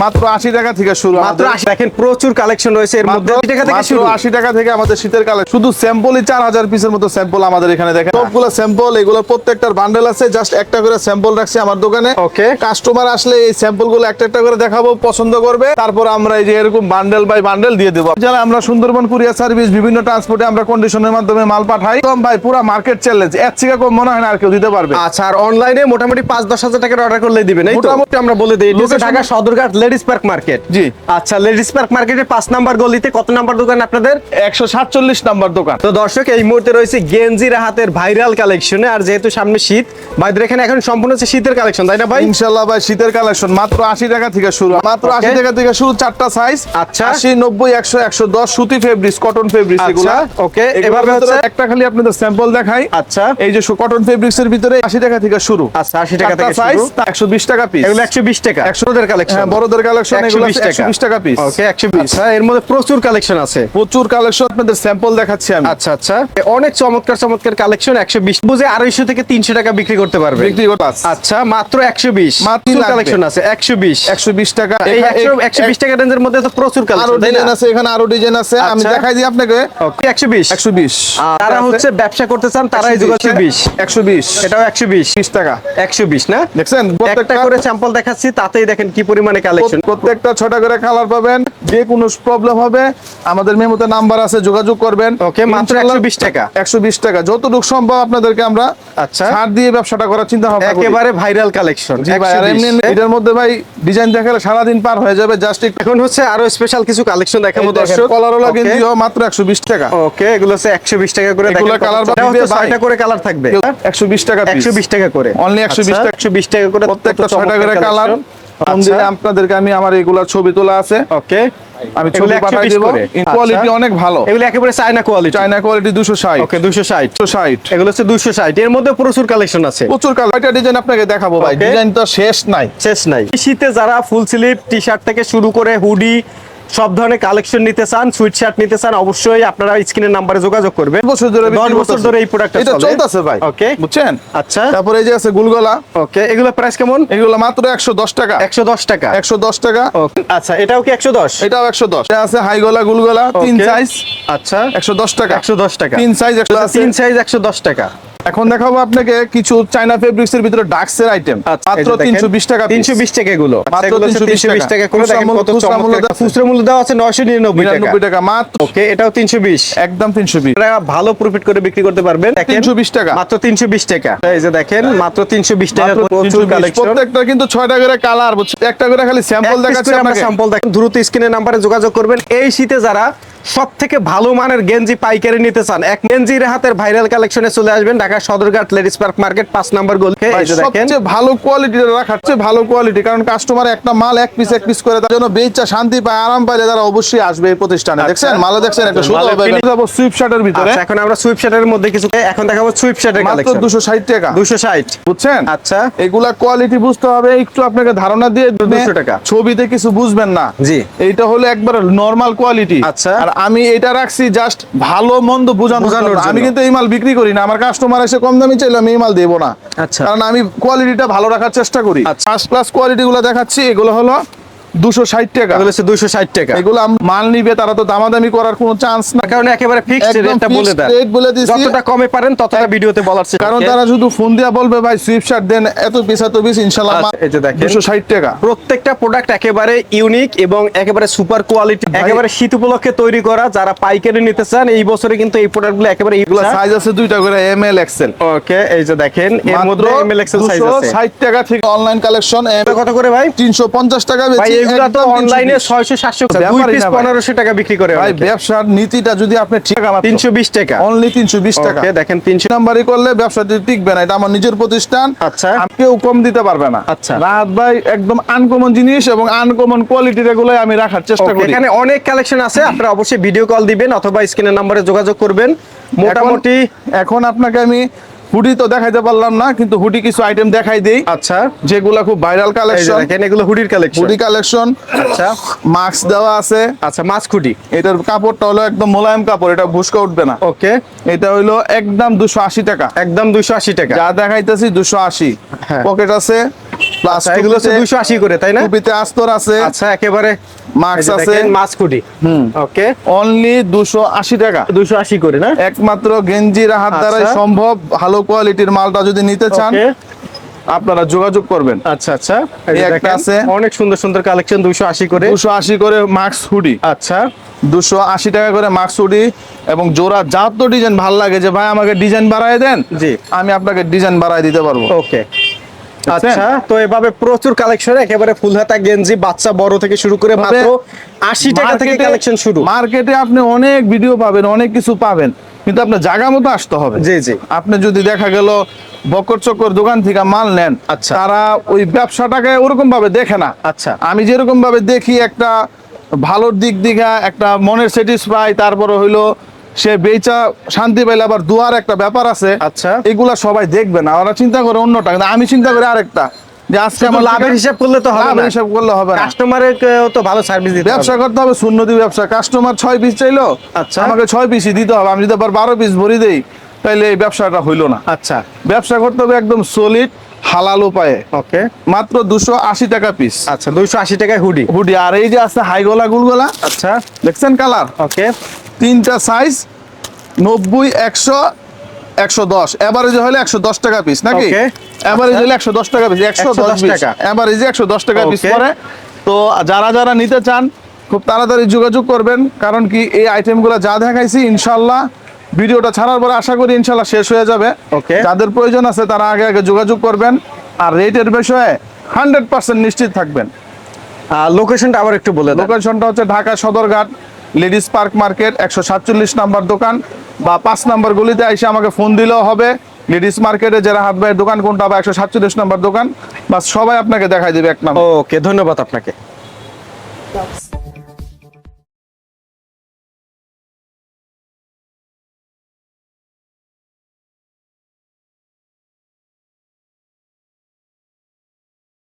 মাত্র আশি টাকা থেকে শুরু মাত্র দেখেন প্রচুর কালেকশন রয়েছে এর মধ্যে 80 টাকা থেকে শুরু। আশি টাকা থেকে আমাদের শীতের কালে শুধু স্যাম্পলই চার হাজার পিসের মতো স্যাম্পল আমাদের এখানে দেখেন। সবগুলো স্যাম্পল এগুলো প্রত্যেকটার বান্ডেল আছে। জাস্ট একটা করে স্যাম্পল রাখছি আমার দোকানে। Okay. কাস্টমার আসলে এই একটা একটা করে দেখাবো পছন্দ করবে। তারপর আমরা এই যে এরকম বান্ডেল বাই বান্ডেল দিয়ে দেবো। যারা আমরা সুন্দরবন কুরিয়ার সার্ভিস বিভিন্ন ট্রান্সপোর্টে আমরা কন্ডিশনের মাধ্যমে মাল পাঠাই কম ভাই পুরো মার্কেট চ্যালেঞ্জ এর থেকে কম মনে হয় না আর কেউ দিতে পারবে। আচ্ছা আর অনলাইনে মোটামুটি পাঁচ দশ হাজার টাকার অর্ডার করলে দিবেন এই তো? মোটামুটি আমরা বলে দিই। Dhaka Sadarghat ladies park market. জি। আচ্ছা লেডিস পার্ক মার্কেটের পাঁচ নাম্বার গলিতে কত নাম্বার দোকান আপনাদের? একশো সাতচল্লিশ নাম্বার দোকান। তো দর্শক এই মুহূর্তে রয়েছে গেঞ্জি রাহাতের ভাইরাল কালেকশনে আর যেহেতু সামনে শীত ভাইদের এখানে এখন সম্পূর্ণ হচ্ছে শীতের কালেকশন তাই না ভাই? ইনশাল্লাহ ভাই শীতের কালেকশন মাত্র আশি টাকা থেকে শুরু। মাত্র আশি টাকা থেকে শুরু চারটা সাইজ আচ্ছা। আশি নব্বই একশো একশো দশ সুতি ফেব্রিক্স কটন ফেব্রিক্স আচ্ছা, এগুলা। okay, এভাবে হচ্ছে- একটা খালি আপনাদের স্যাম্পল দেখাই। আচ্ছা। এই যে কটন ফেব্রিক্স এর ভিতরে আশি টাকা থেকে শুরু। আচ্ছা, 80 টাকা থেকে সাইজ শুরু। একশো বিশ টাকা পিস এগুলো একশো বিশ টাকা। একশো- কালেকশন। হ্যাঁ বড়দের কালেকশন এগুলো একশো বিশ টাকা। পিস ওকে একশো বিশ। এর মধ্যে প্রচুর কালেকশন আছে। প্রচুর কালেকশন আপনাদের স্যাম্পল দেখাচ্ছি আমি। আচ্ছা আচ্ছা। অনেক চমৎকার চমৎকার কালেকশন একশো বিশ। বুঝে আড়াইশো থেকে তিনশো টাকা বিক্রি করতে পারবে। বিক্রি করতে। আচ্ছা মাত্র একশো বিশ। মাত্র মাত্র কালেকশন আছে একশো বিশ। একশো বিশ টাকা। এই এখা- একশো এক- একশো বিশ টাকা রেঞ্জের মধ্যে তো প্রচুর কালেকশন ডিজাইন আছে এখানে আরও ডিজাইন আছে। আমি আচ্ছা। দেখাই দিই আপনাকে। ওকে একশো বিশ। একশো বিশ। তারা হচ্ছে ব্যবসা করতে চান তারাই যোগাযোগ বিশ একশো বিশ। এটাও একশো বিশ। বিশ টাকা। একশো বিশ না? দেখছেন? প্রত্যেকটা করে স্যাম্পল দেখাচ্ছি তাতেই দেখেন কি পরিমাণে কালেকশন প্রত্যেকটা ছটা করে কালার পাবেন যে কোনো প্রবলেম হবে আমাদের মেমোতে নাম্বার আছে যোগাযোগ করবেন। ওকে মাত্র একশো বিশ টাকা। একশো বিশ টাকা। যতটুকু সম্ভব আপনাদেরকে আমরা আচ্ছা। ছাড় দিয়ে ব্যবসাটা করার চিন্তা ভাবনা করি। একেবারে ভাইরাল কালেকশন জি ভাই আর এমনি এটার মধ্যে ভাই ডিজাইন দেখালে সারাদিন পার হয়ে যাবে জাস্ট এখন হচ্ছে আরও স্পেশাল কিছু কালেকশন দেখাবো দর্শক। কলারওয়ালা. গেঞ্জি মাত্র একশো বিশ টাকা। ওকে এগুলো হচ্ছে একশো বিশ টাকা করে এগুলো দেখেন ভাই। ছয়টা করে কালার থাকবে। একশো বিশ টাকা একশো বিশ টাকা করে। Only 120 টাকা। একশো বিশ টাকা করে প্রত্যেকটা ছয়টা করে কালার। আচ্ছা আপনাদেরকে আমি আমার এগুলা ছবি তোলা আছে। ওকে। আমি ছবি পাঠিয়ে দেব। কোয়ালিটি আচ্ছা। অনেক ভালো। এগুলো একেবারে চায়না কোয়ালিটি চায়না কোয়ালিটি দুশো ষাট। ওকে দুশো ষাট। দুশো ষাট। এগুলো হচ্ছে দুশো ষাট। এর মধ্যে প্রচুর কালেকশন আছে। প্রচুর কালেকশন ডিজাইন আপনাকে দেখাবো ভাই? ডিজাইন তো শেষ নাই। শেষ নাই। শীতে যারা ফুল স্লিভ টি শার্ট থেকে শুরু করে হুডি সব ধরনের কালেকশন নিতে চান সুইট শার্ট নিতে চান অবশ্যই আপনারা স্ক্রিনের নাম্বারে যোগাযোগ করবেন। বছর ধরে দশ বিক্রি বছর ধরে এই প্রোডাক্টটা এটা চলতেছে ভাই। ওকে বুঝছেন? আচ্ছা। তারপরে এই যে আছে গুলগলা। ওকে এগুলো প্রাইস কেমন? এগুলো মাত্র একশো দশ টাকা। একশো দশ টাকা। একশো দশ টাকা। ওকে আচ্ছা এটাও কি একশো দশ? এটাও একশো দশ। এটা আছে হাই গলা গুলগলা তিন সাইজ আচ্ছা। একশো দশ টাকা। একশো দশ টাকা। তিন সাইজ একশো তিন সাইজ একশো দশ টাকা। এখন দেখাবো আপনাকে কিছু চাইনা ফেব্রিক্স এর ভিতরে ডাক্সের আইটেম মাত্র তিনশো বিশ টাকা piece। তিনশো বিশ টাকা এগুলো। মাত্র 320 320 টাকা। করে খুচরা দেখেন মূল্য- কত চমৎকার দেওয়া আছে। খুচরা মূল্য দেওয়া আছে নয়শো নিরানব্বই টাকা। টাকা মাত্র ওকে এটাও একদম তিনশো বিশ। আপনারা ভালো প্রফিট করে বিক্রি করতে পারবেন। দেখেন, 320 টাকা। মাত্র তিনশো বিশ টাকা। এই যে দেখেন মাত্র তিনশো বিশ টাকা মাত্র প্রচুর 320 কালেকশন প্রত্যেকটা কিন্তু করে কালার একটা করে খালি স্যাম্পল দেখাচ্ছি আপনাকে। স্যাম্পল দেখেন দ্রুত নাম্বারে যোগাযোগ করবেন। এই শীতে যারা সব থেকে ভালো মানের গেঞ্জি পাইকারি নিতে চান এক গেঞ্জির হাতের ভাইরাল কালেকশনে চলে আসবেন Dhaka Sadarghat ladies park market পাঁচ নাম্বার গোল। দেখেন। ভালো কোয়ালিটি রাখার ভালো কোয়ালিটি কারণ কাস্টমার একটা মাল এক পিস এক পিস করে তার জন্য বেচা শান্তি পায় আরাম পাইলে তারা অবশ্যই আসবে এই প্রতিষ্ঠানে। দেখছেন? মালে দেখছেন একটা সুন্দর যাব সুইপ শার্টের ভিতরে। আচ্ছা এখন আমরা সুইপ শার্টের মধ্যে কিছু এখন দেখাবো সুইপ শার্টের কালেকশন দুশো ষাট টাকা। দুশো ষাট। বুঝছেন? আচ্ছা। এগুলা কোয়ালিটি বুঝতে হবে একটু আপনাকে ধারণা দিয়ে 200 টাকা। ছবিতে কিছু বুঝবেন না। জি। এইটা হলো একবার নরমাল কোয়ালিটি আচ্ছা। আর আমি এটা রাখছি জাস্ট ভালো মন্দ বোঝানোর। আমি কিন্তু এই মাল বিক্রি করি না আমার কাস্টমার এসে কম দামি চাইলে আমি এই মাল দেবো না আচ্ছা। কারণ আমি কোয়ালিটিটা ভালো রাখার চেষ্টা করি। ফার্স্ট ক্লাস কোয়ালিটি গুলো দেখাচ্ছি এগুলো হলো দুশো ষাট টাকা। দুশো ষাট টাকা। এগুলো মাল নিবে তারা তো দামাদামি করার কোনো চান্স না তার কারণে একেবারে ফিক্সড রেটটা বলে fixed দেন বলে দিছি। যতটা কমে পারেন ততটা ভিডিওতে বলার চেষ্টা কারণ তারা শুধু ফোন দিয়া বলবে ভাই সুইপ শার্ট দেন এত পিস এত পিস ইনশাল্লাহ আচ্ছা, এই যে দেখেন। দুশো ষাট টাকা। প্রত্যেকটা প্রোডাক্ট একেবারে ইউনিক এবং একেবারে সুপার কোয়ালিটি একেবারে শীত উপলক্ষে তৈরি করা যারা পাইকারি নিতে চান এই বছরে কিন্তু এই প্রোডাক্টগুলো একেবারে এগুলো সাইজ আছে দুইটা করে এম এল এক্সেল ওকে এই যে দেখেন এর মধ্যে এমএল এক্সেল সাইজ আছে। ষাট টাকা থেকে অনলাইন কালেকশন কত করে ভাই? তিনশো পঞ্চাশ টাকা বেচি। এগুলো তো অনলাইনে 600 700 দুই পিস 1500 টাকা বিক্রি করে ভাই ব্যবসার নীতিটা যদি আপনি ঠিক 320 টাকা। অনলি তিনশো বিশ টাকা। ওকে দেখেন 300 নাম্বারই করলে ব্যবসা টিকবে না। এটা আমার নিজের প্রতিষ্ঠান। আচ্ছা। কেউ কম দিতে পারবে না। আচ্ছা। রাহাত ভাই একদম আনকমন জিনিস এবং আনকমন কোয়ালিটির এগুলোই আমি রাখার চেষ্টা করি। এখানে অনেক কালেকশন আছে। আপনারা অবশ্যই ভিডিও কল দিবেন অথবা স্ক্রিনের নম্বরে যোগাযোগ করবেন। মোটামুটি এখন আপনাকে আমি হুডি তো দেখাইতে পারলাম না কিন্তু হুডি কিছু আইটেম দেখাই দেই। আচ্ছা। যেগুলা খুব ভাইরাল কালেকশন দেখেন এগুলো হুডির কালেকশন হুডি কালেকশন আচ্ছা। মাস্ক দেওয়া আছে। আচ্ছা মাস্ক হুডি। এটার কাপড়টা হলো একদম মোলায়েম কাপড় এটা ভুসকা উঠবে না। ওকে। এটা হলো একদম দুশো আশি টাকা। একদম দুশো আশি টাকা। যা দেখাইতেছি দুশো আশি। হ্যাঁ। পকেট আছে। প্লাস আচ্ছা, এগুলো হচ্ছে দুশো আশি করে তাই না? টুপিতে আস্তর আছে। আচ্ছা একেবারে মাস্ক আছে। মাছ কুটি হুম। ওকে অনলি দুশো আশি টাকা। দুশো আশি করে না? একমাত্র গেঞ্জির হাত দ্বারাই আচ্ছা। সম্ভব। ভালো কোয়ালিটির মালটা যদি নিতে চান আপনারা যোগাযোগ করবেন। আচ্ছা আচ্ছা। একটা আছে। অনেক সুন্দর সুন্দর কালেকশন দুশো আশি করে। দুশো আশি করে মাস্ক হুডি আচ্ছা। দুশো আশি টাকা করে মাস্ক হুডি এবং জোড়া যা তো ডিজাইন ভালো লাগে যে ভাই আমাকে ডিজাইন বাড়ায় দেন জি। আমি আপনাকে ডিজাইন বাড়ায় দিতে পারব। ওকে আচ্ছা তো এভাবে প্রচুর কালেকশন একেবারে ফুল হাতা গেঞ্জি বাচ্চা বড় থেকে শুরু করে মাত্র আশি টাকা থেকে কালেকশন শুরু। মার্কেটে আপনি অনেক ভিডিও পাবেন অনেক কিছু পাবেন কিন্তু আপনার জায়গা মতো আসতে হবে। জি জি। আপনি যদি দেখা গেল বকর চক্কর দোকান থেকে মাল নেন আচ্ছা। তারা ওই ব্যবসাটাকে ওরকম ভাবে দেখে না। আচ্ছা। আমি যেরকম ভাবে দেখি একটা ভালোর দিক দিঘা একটা মনের স্যাটিসফাই তারপরে হইল সে বেচা শান্তি পাইলে আবার দুয়ার একটা ব্যাপার আছে। আচ্ছা। এগুলা সবাই দেখবে না ওরা চিন্তা করে অন্যটা কিন্তু আমি চিন্তা করি আরেকটা। যে আজকে আমার লাভের হিসাব করলে তো হবে লাভের হিসাব করলে হবে না। কাস্টমারের তো ভালো সার্ভিস দিতে ব্যবসা করতে হবে সুন্নতি ব্যবসা। কাস্টমার ছয় পিস চাইলো আচ্ছা। আমাকে ছয় পিসই দিতে হবে। আমি যদি আবার পিস ভরি দেই তাহলে এই ব্যবসাটা হইল না। আচ্ছা। ব্যবসা করতে হবে একদম সলিড হালাল উপায়ে। ওকে। মাত্র দুশো আশি টাকা পিস আচ্ছা দুইশো আশি টাকায় হুডি হুডি আর এই যে আছে হাই গলা গুলগলা আচ্ছা। দেখছেন কালার ওকে। তিনটা সাইজ নব্বই একশো একশো দশ। এভারেজ হলে একশো দশ টাকা পিস নাকি. এভারেজ আচ্ছা। হলে একশো দশ টাকা পিস একশো দশ টাকা। টাকা। একশো দশ টাকা পিস পরে। তো যারা যারা নিতে চান খুব তাড়াতাড়ি যোগাযোগ করবেন কারণ কি এই আইটেমগুলো যা দেখাইছি ইনশাল্লাহ ভিডিওটা ছাড়ার পরে আশা করি ইনশাল্লাহ শেষ হয়ে যাবে। Okay. যাদের প্রয়োজন আছে তারা আগে আগে যোগাযোগ করবেন আর রেটের বিষয়ে হান্ড্রেড পার্সেন্ট নিশ্চিত থাকবেন। আর লোকেশনটা আবার একটু বলে লোকেশনটা হচ্ছে Dhaka Sadarghat ladies park market একশো সাতচল্লিশ নাম্বার দোকান বা পাঁচ নাম্বার গলিতে এসে আমাকে ফোন দিলেও হবে। লেডিস মার্কেটে যারা হাত ভাইয়ের দোকান কোনটা বা একশো সাতচল্লিশ নাম্বার দোকান বা সবাই আপনাকে দেখাই দেবে এক নাম্বার। ওকে ধন্যবাদ আপনাকে।